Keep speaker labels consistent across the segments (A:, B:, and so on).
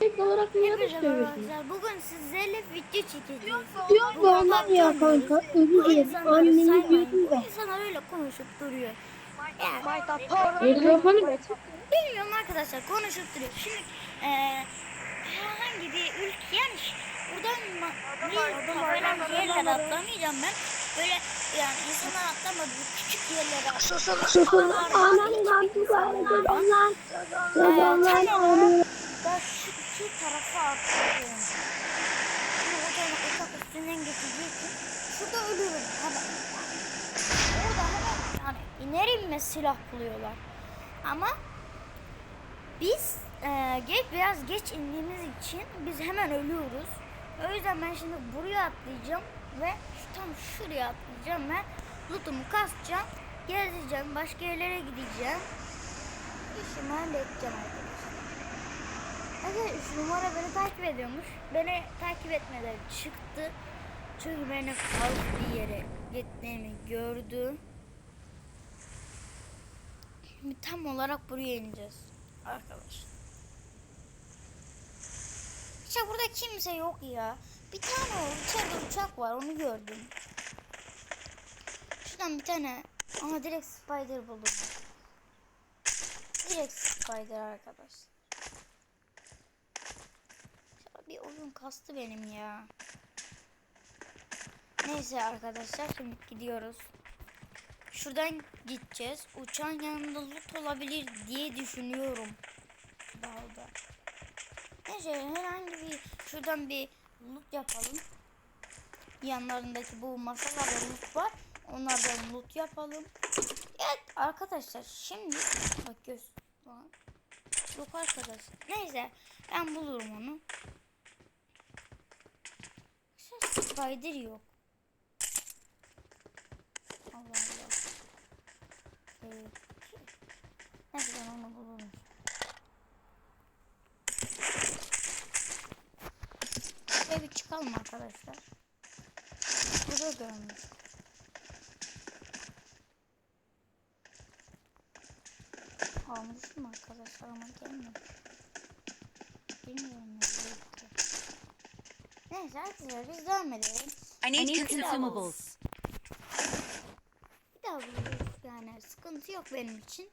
A: İlk olarak niye
B: arkadaşlar. Bugün sizlerle video çekeceğiz.
A: Yok bu ondan ya kanka.
B: Bu insanları
A: Anneni
B: saymayın.
A: diyordum
B: Bu
A: da.
B: insanlar öyle konuşup duruyor. Yani,
A: Mikrofonu
B: bilmiyorum arkadaşlar konuşup duruyor. Şimdi eee herhangi bir ülke yani buradan ma- bir tabelan yerlere atlamayacağım ben. Böyle yani insanlar atlamadığı küçük yerlere atlayacağım.
A: Susun. Ananın amcı gayret onlar. Yalanlar anı.
B: İki tarafa atlıyorum. Şimdi hocam uçak üstünden geçeceği için şurada ölürüm. Hemen. Orada hemen yani iner inmez silah buluyorlar. Ama biz e, geç biraz geç indiğimiz için biz hemen ölüyoruz. O yüzden ben şimdi buraya atlayacağım ve şu, tam şuraya atlayacağım ve lootumu kasacağım. Gezeceğim, başka yerlere gideceğim. İşimi halledeceğim arkadaşlar. Evet 3 numara beni takip ediyormuş. Beni takip etmeden çıktı. Çünkü beni farklı bir yere gittiğimi gördü. Şimdi tam olarak buraya ineceğiz. Arkadaşlar. İşte burada kimse yok ya. Bir tane o içeride uçak var onu gördüm. Şuradan bir tane ama direkt spider buldum. Direkt spider arkadaşlar. Bir oyun kastı benim ya. Neyse arkadaşlar şimdi gidiyoruz. Şuradan gideceğiz. Uçağın yanında loot olabilir diye düşünüyorum. Dağda. Neyse herhangi bir şuradan bir loot yapalım. Yanlarındaki bu masalarda loot var. Onlardan loot yapalım. Evet arkadaşlar şimdi bak göz. Bak. Yok arkadaş. Neyse ben bulurum onu. Şu Spider yok. Allah Allah. Evet. Neyse ben onu bulurum. Şöyle bir çıkalım arkadaşlar. Burada görmüş. Almışım arkadaşlar ama gelmiyor. Bilmiyorum ne. Neyse arkadaşlar biz devam edelim.
C: I need,
B: I need
C: consumables.
B: Bir daha buluruz yani sıkıntı yok benim için.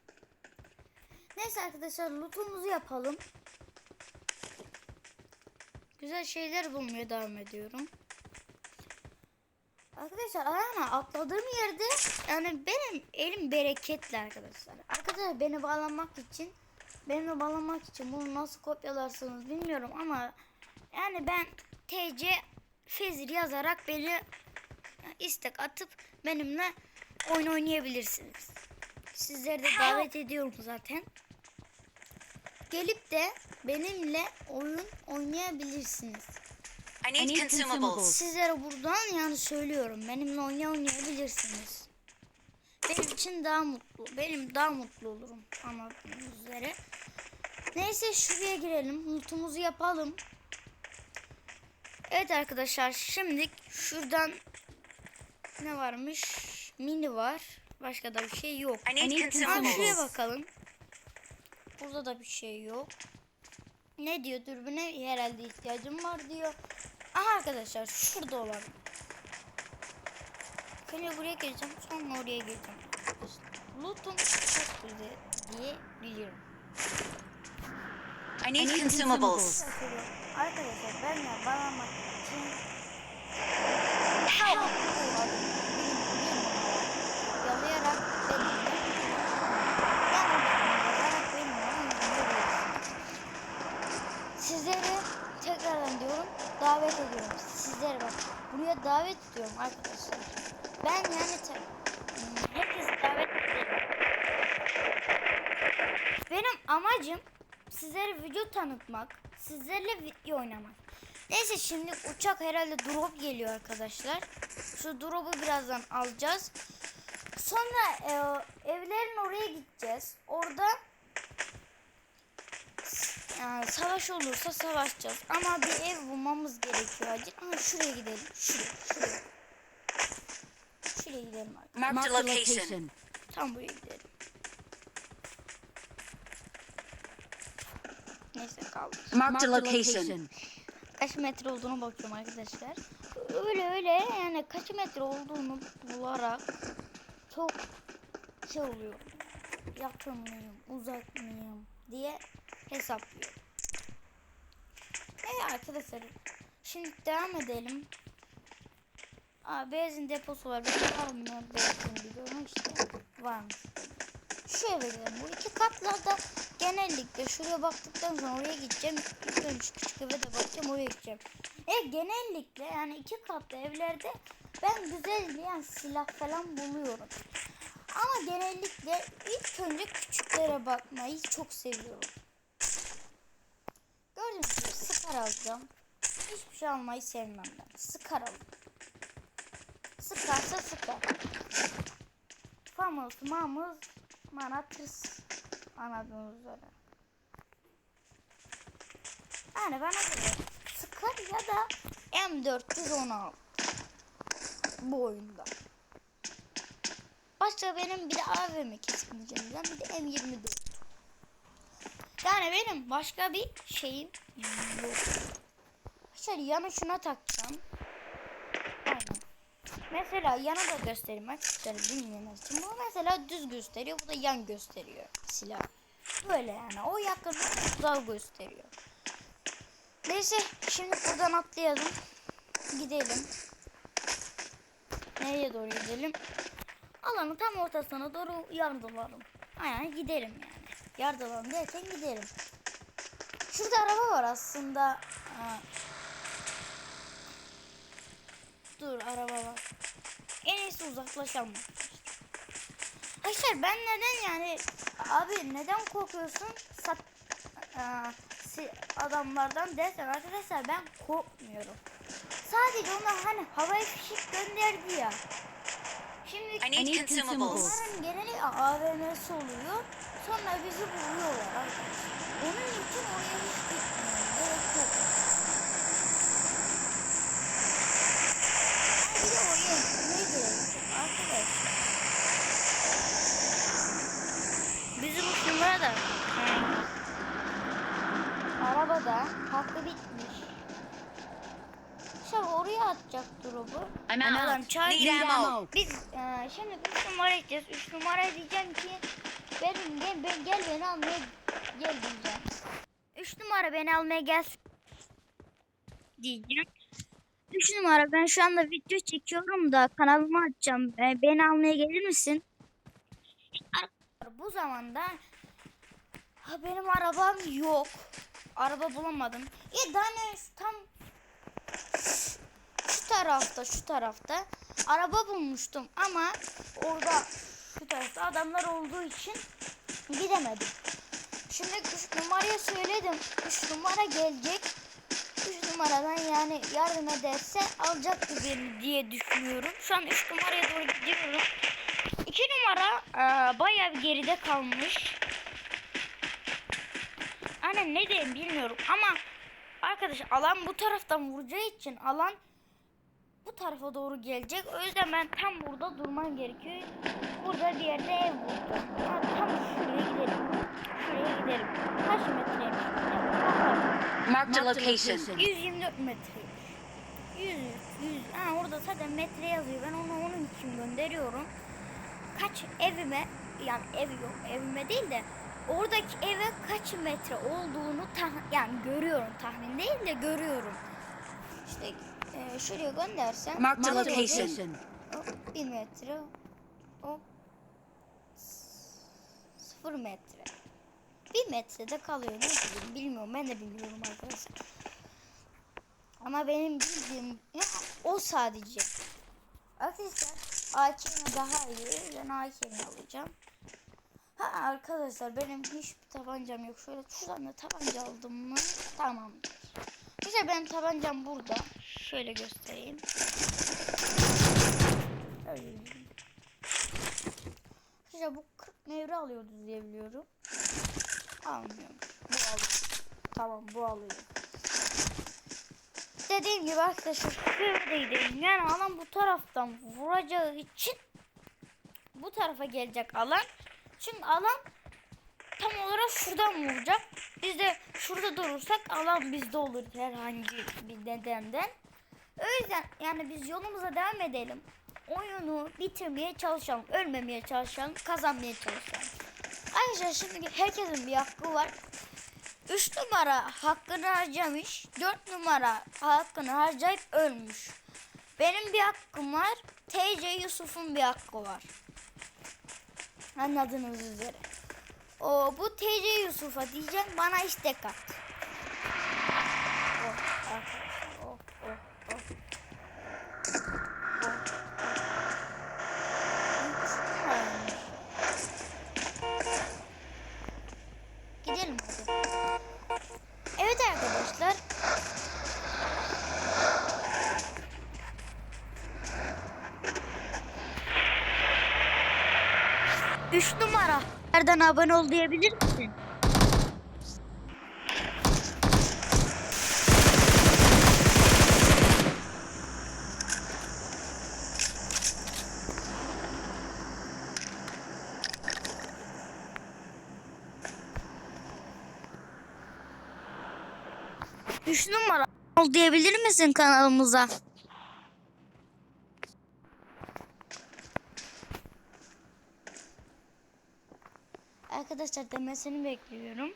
B: Neyse arkadaşlar lootumuzu yapalım. Güzel şeyler bulmaya devam ediyorum. Arkadaşlar ayağına atladığım yerde yani benim elim bereketli arkadaşlar. Arkadaşlar beni bağlamak için benimle bağlamak için bunu nasıl kopyalarsınız bilmiyorum ama yani ben TC Fezir yazarak beni istek atıp benimle oyun oynayabilirsiniz. Sizleri de davet ediyorum zaten. Gelip de benimle oyun oynayabilirsiniz.
C: I need, consumables.
B: Sizlere buradan yani söylüyorum. Benimle oynay oynayabilirsiniz. Benim için daha mutlu. Benim daha mutlu olurum anladığınız üzere. Neyse şuraya girelim. Lootumuzu yapalım. Evet arkadaşlar şimdi şuradan ne varmış? Mini var. Başka da bir şey yok.
C: I need
B: Ha, şuraya bakalım. Burada da bir şey yok. Ne diyor dürbüne herhalde ihtiyacım var diyor. Aha arkadaşlar şurada olan. Önce buraya geleceğim sonra oraya geleceğim. Loot'um çok güzel diye biliyorum.
C: I need consumables.
B: Arkadaşlar için yalayarak yazarak benimle oynayabilirsiniz. Sizleri tekrardan diyorum davet ediyorum. Sizleri bak buraya davet ediyorum arkadaşlar. Ben yani herkesi davet ediyorum. Benim amacım sizlere video tanıtmak, sizlerle video oynamak. Neyse şimdi uçak herhalde drop geliyor arkadaşlar. Şu drop'u birazdan alacağız. Sonra e, evlerin oraya gideceğiz. Orada yani savaş olursa savaşacağız. Ama bir ev bulmamız gerekiyor acil. Ama şuraya gidelim. Şuraya, şuraya. Şuraya gidelim
C: a location.
D: location.
B: Tam buraya gidelim. Neyse kaldı.
C: Marked a location.
B: Kaç metre olduğunu bakıyorum arkadaşlar. Öyle öyle yani kaç metre olduğunu bularak çok şey oluyor. Yakın mıyım, uzak mıyım diye hesaplıyorum. Evet arkadaşlar. Şimdi devam edelim. Aa, benzin deposu var. Ben var mı benzin biliyorum işte. Varmış. Şu eve gidelim. Bu iki katlarda genellikle şuraya baktıktan sonra oraya gideceğim. İlk önce küçük eve de bakacağım oraya gideceğim. E genellikle yani iki katlı evlerde ben güzel yani silah falan buluyorum. Ama genellikle ilk önce küçüklere bakmayı çok seviyorum. Gördüğünüz gibi sıkar alacağım. Hiçbir şey almayı sevmem ben. Sıkar alın. Sıkarsa sıkar. Famous mamız tırs. Anladığınız üzere. Yani bana göre sıkar ya da M416 bu oyunda. Başka benim bir de AVM kesinlikle bir de M24. Yani benim başka bir şeyim yok. Şöyle yanı şuna takacağım. Mesela yana da göstereyim arkadaşlar bilmeyenler. Bu mesela düz gösteriyor. Bu da yan gösteriyor silah. Böyle yani. O yakın uzak gösteriyor. Neyse şimdi buradan atlayalım. Gidelim. Nereye doğru gidelim? Alanın tam ortasına doğru yardılarım. Aynen gidelim yani. Yardılarım derken gidelim. Şurada araba var aslında. Aa. Dur araba var. En iyisi uzaklaşalım. Arkadaşlar ben neden yani abi neden korkuyorsun sat adamlardan dersen arkadaşlar ben korkmuyorum. Sadece onlar hani havaya fişek gönderdi ya. Şimdi. Bunların geneli AVM'si oluyor. Sonra bizi arkadaşlar. Onun için oraya hiç gitmiyorum. Gerek yok. Bir de oraya gitmeye gerek yok arkadaşlar. Bizim üç numara da arabada hakkı bitmiş. Şöyle oraya atacak drop'u.
C: I'm out.
B: adam çağır-
C: Need ammo.
B: Biz e, şimdi 3 numara gideceğiz. 3 numara diyeceğim ki benim gel, ben, gel beni almaya gel diyeceğim. 3 numara beni almaya gel diyeceğim. 3 numara ben şu anda video çekiyorum da kanalıma açacağım. E, beni almaya gelir misin? Bu zamanda ha, benim arabam yok. Araba bulamadım. Ya daha tam şu tarafta şu tarafta araba bulmuştum ama orada şu tarafta adamlar olduğu için gidemedim. Şimdi 3 numaraya söyledim. 3 numara gelecek. 3 numaradan yani yardım ederse alacaktı beni diye düşünüyorum. Şu an 3 numaraya doğru gidiyorum. 2 numara e, bayağı bir geride kalmış. Aynen ne diyeyim bilmiyorum ama arkadaş alan bu taraftan vuracağı için alan bu tarafa doğru gelecek. O yüzden ben tam burada durmam gerekiyor. Burada bir yerde ev buldum. Ha, tam şuraya gidelim. Şuraya gidelim. Kaç metreymiş?
C: Marked a location.
B: 124 metre. 100, 100. Ha, orada zaten metre yazıyor. Ben onu onun için gönderiyorum. Kaç evime yani ev yok evime değil de oradaki eve kaç metre olduğunu tah- yani görüyorum tahmin değil de görüyorum. İşte e, şuraya göndersem
C: Marked a
B: Marked
C: location.
B: Hop, bir metre. Hop. Sıfır metre. Bir metrede kalıyor. Ne bileyim bilmiyorum. Ben de bilmiyorum arkadaşlar. Ama benim bildiğim o sadece. Arkadaşlar AKM daha iyi. Ben AKM alacağım. Ha arkadaşlar benim hiçbir tabancam yok. Şöyle şuradan da tabanca aldım mı? Tamamdır. Güzel benim tabancam burada. Şöyle göstereyim. Öyle. Arkadaşlar bu 40 mevre alıyordu diye biliyorum. Almıyorum. Bu alıyor. Tamam bu alıyor. Dediğim gibi arkadaşlar gidelim. Yani alan bu taraftan vuracağı için bu tarafa gelecek alan. Çünkü alan tam olarak şuradan vuracak. Biz de şurada durursak alan bizde olur herhangi bir nedenden. O yüzden yani biz yolumuza devam edelim. Oyunu bitirmeye çalışalım. Ölmemeye çalışalım. Kazanmaya çalışalım. Ayrıca şimdi herkesin bir hakkı var. 3 numara hakkını harcamış. 4 numara hakkını harcayıp ölmüş. Benim bir hakkım var. TC Yusuf'un bir hakkı var. Anladığınız üzere. O bu TC Yusuf'a diyeceğim bana istek at. 3 numara. Nereden abone ol diyebilir misin? Üç numara ol diyebilir misin kanalımıza? Arkadaşlar demesini bekliyorum.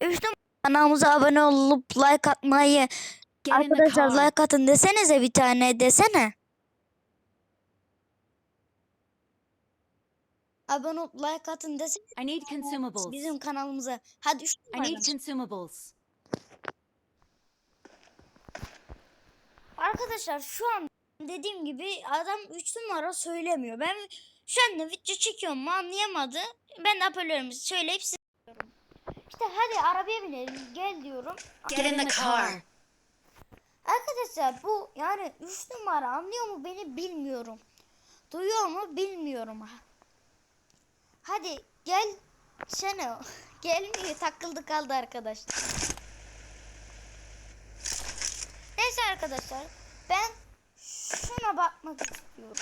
B: Üç numara kanalımıza abone olup like atmayı
C: Get in the
B: arkadaşlar
C: car.
B: like atın desenize bir tane desene. Abone olup like atın desene
C: I need consumables.
B: bizim kanalımıza. Hadi üç
C: I
B: numara.
C: need consumables.
B: Arkadaşlar şu an dediğim gibi adam 3 numara söylemiyor. Ben şu anda video çekiyorum mu anlayamadı. Ben de hoparlörümü söyleyip size diyorum. İşte hadi arabaya binelim gel diyorum.
C: Get in the car.
B: Arkadaşlar bu yani 3 numara anlıyor mu beni bilmiyorum. Duyuyor mu bilmiyorum. Hadi gel Şeno. Gelmiyor takıldı kaldı arkadaşlar. Neyse arkadaşlar ben şuna bakmak istiyorum.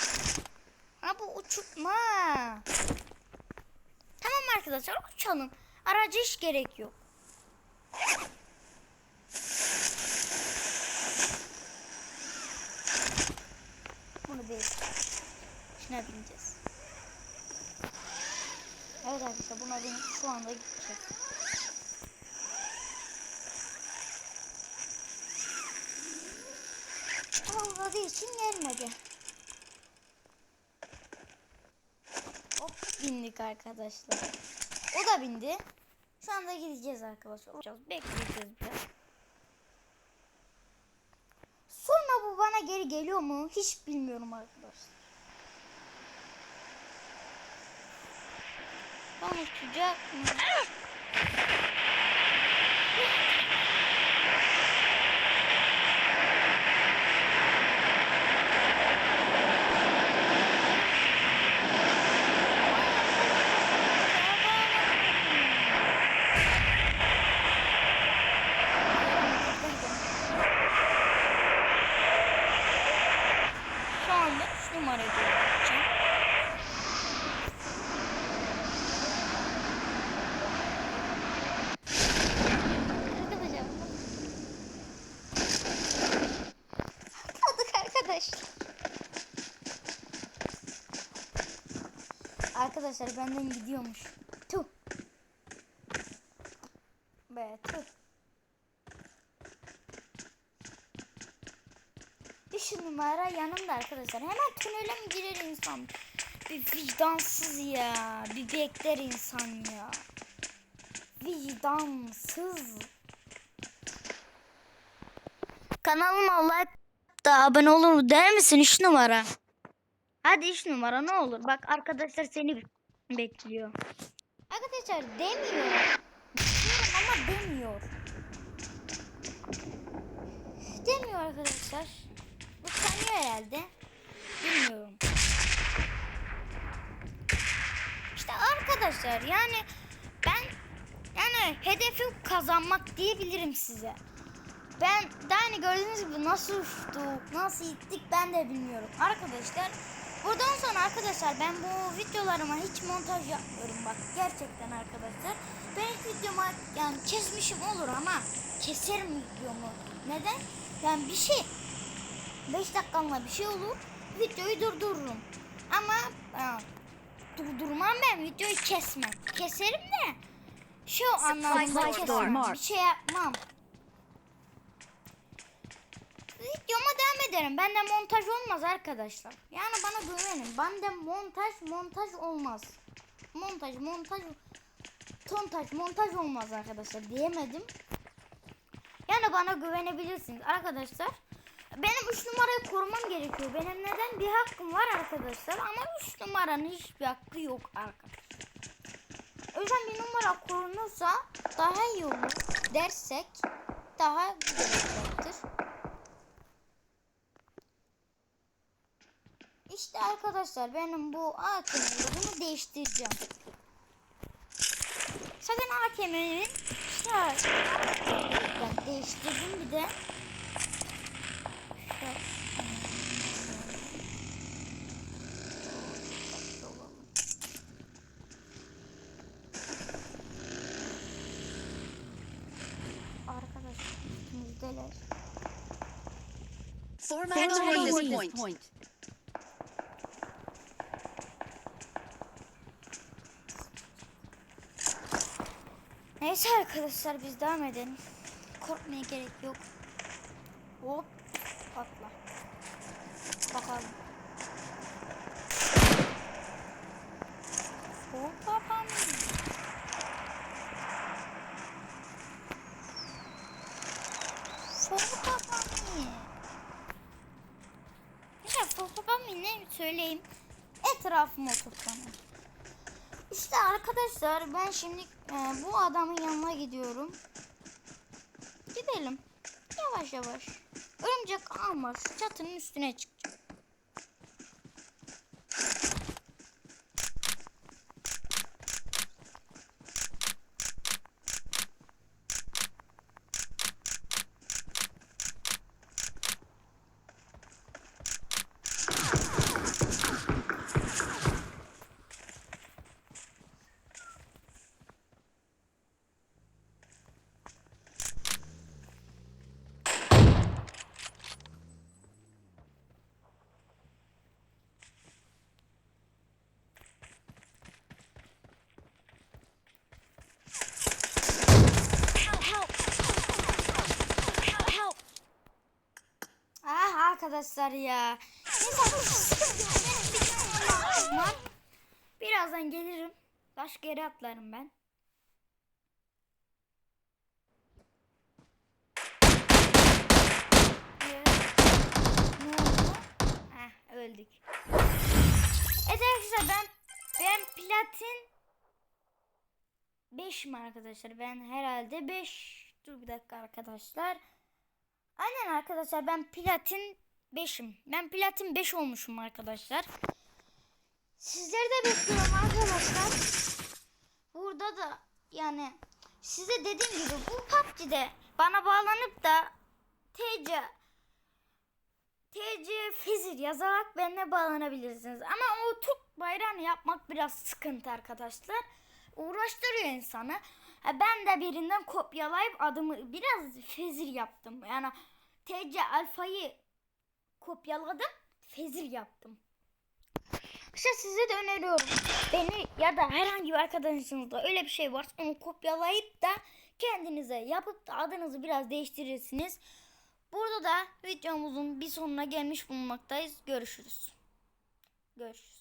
B: Ha bu uçurtma. Tamam arkadaşlar uçalım. Araca hiç gerek yok. Bunu değil. Şuna bineceğiz. Evet arkadaşlar buna binip şu anda gideceğiz. Ama uzadığı için gelmedi. Hop bindik arkadaşlar. O da bindi. Şu anda gideceğiz arkadaşlar. Bekleyeceğiz biraz. Sonra bu bana geri geliyor mu? Hiç bilmiyorum arkadaşlar. Ben uçacak mı? Şu anda 3 numaraya doğru gideceğim. Arkadaşlar. Kaldık arkadaşlar. Arkadaşlar benden gidiyormuş. Tuh. Be tuh. Üç numara yanımda arkadaşlar. Hemen tünele mi girer insan? Bir vicdansız ya. Bir bekler insan ya. Vicdansız. Kanalıma like da abone olur der misin 3 numara? Hadi 3 numara ne olur. Bak arkadaşlar seni bekliyor. Arkadaşlar demiyor. Diyorum ama demiyor. Demiyor arkadaşlar. Bu tanıyor herhalde. Bilmiyorum. İşte arkadaşlar yani ben yani hedefim kazanmak diyebilirim size. Ben daha hani gördüğünüz gibi nasıl uçtuk, nasıl gittik ben de bilmiyorum. Arkadaşlar Buradan sonra arkadaşlar ben bu videolarıma hiç montaj yapmıyorum bak gerçekten arkadaşlar. Ben ilk videoma yani kesmişim olur ama keserim videomu. Neden? Yani bir şey 5 dakikamla bir şey olur videoyu durdururum. Ama e, durdurmam ben videoyu kesmem. Keserim de şu anlamda keserim. Bir şey yapmam. Videoma devam ederim. Bende montaj olmaz arkadaşlar. Yani bana güvenin. Bende montaj montaj olmaz. Montaj montaj tontaj montaj olmaz arkadaşlar diyemedim. Yani bana güvenebilirsiniz arkadaşlar. Benim 3 numarayı korumam gerekiyor. Benim neden bir hakkım var arkadaşlar ama 3 numaranın hiçbir hakkı yok arkadaşlar. O yüzden bir numara korunursa daha iyi olur dersek daha güzel olacaktır. İşte arkadaşlar benim bu A bunu değiştireceğim. Sakın A. Ben değiştirdim bir de. Şöyle. Arkadaşlar üstümüzdeler.
C: Formatting this point.
B: Neyse arkadaşlar biz devam edelim. Korkmaya gerek yok. Hop atla. Bakalım. Hop babam. Hop babam. Ya hop babam ne söyleyeyim. Etrafıma toplanın. İşte arkadaşlar ben şimdi e, bu adamın yanına gidiyorum. Gidelim. Yavaş yavaş. Örümcek almaz. Çatının üstüne çıkacak. Arkadaşlar ya. Birazdan gelirim. Başka yere atlarım ben. Oldu? Heh, öldük. Evet arkadaşlar ben ben platin 5 mi arkadaşlar? Ben herhalde 5 dur bir dakika arkadaşlar. Aynen arkadaşlar ben platin 5'im. Ben platin 5 olmuşum arkadaşlar. Sizleri de bekliyorum arkadaşlar. Burada da yani size dediğim gibi bu PUBG'de bana bağlanıp da TC TC Fizir yazarak benimle bağlanabilirsiniz. Ama o Türk bayrağını yapmak biraz sıkıntı arkadaşlar. Uğraştırıyor insanı. Ha, Ben de birinden kopyalayıp adımı biraz fezir yaptım. Yani TC alfayı kopyaladım, fezir yaptım. İşte size de öneriyorum. Beni ya da herhangi bir arkadaşınızda öyle bir şey varsa onu kopyalayıp da kendinize yapıp da adınızı biraz değiştirirsiniz. Burada da videomuzun bir sonuna gelmiş bulunmaktayız. Görüşürüz. Görüşürüz.